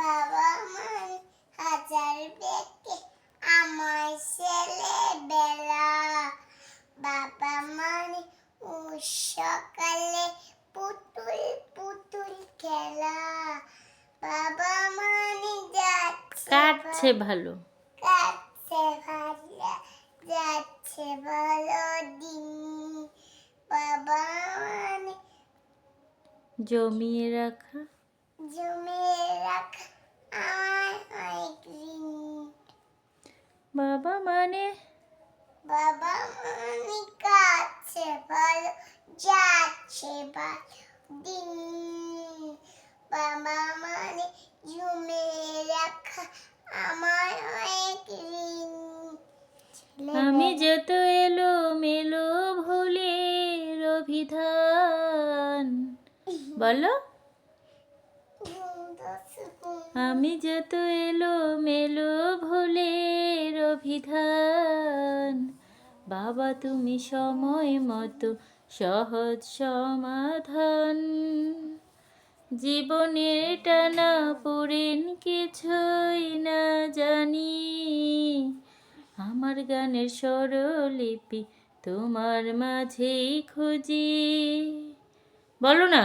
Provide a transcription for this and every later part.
বাবা মানে হাজার বেকে আমার ছেলে বেলা। বাবা মানে ও সকালে পুতুল পুতুল খেলা। বাবা মানে যাচ্ছে কাটছে ভালো কাটছে ভালো যাচ্ছে ভালো দিন। বাবা মানে জমিয়ে রাখা। জমিয়ে রাখা আমার অনেক ঋণ বাবা মানে? বাবা মানে কাছে ভালো যাচ্ছে ভালো দিন বাবা মানে জমিয়ে রাখা আমার অনেক ঋণ আমি যত এলো মেলো ভুলে অভিধান। বলো। আমি যত এলো মেলো ভুলের অভিধান, বাবা তুমি সময় মতো সহজ সমাধান। জীবনের টানা পড়েন কিছুই না জানি, আমার গানের স্বরলিপি তোমার মাঝেই খুঁজি। বলো না।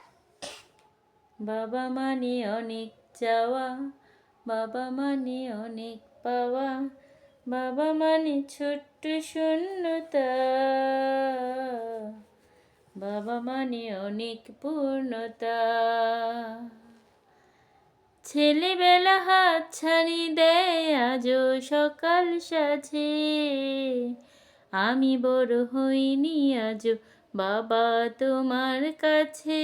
বাবা মানে অনেক চাওয়া, বাবা মানে অনেক পাওয়া, বাবা মানে ছোট্ট শূন্যতা, বাবা মানে অনেক পূর্ণতা। ছেলেবেলা হাত ছাড়ি দেয়, আজও সকাল সাজে। আমি বড় হইনি, আজও বাবা তোমার কাছে।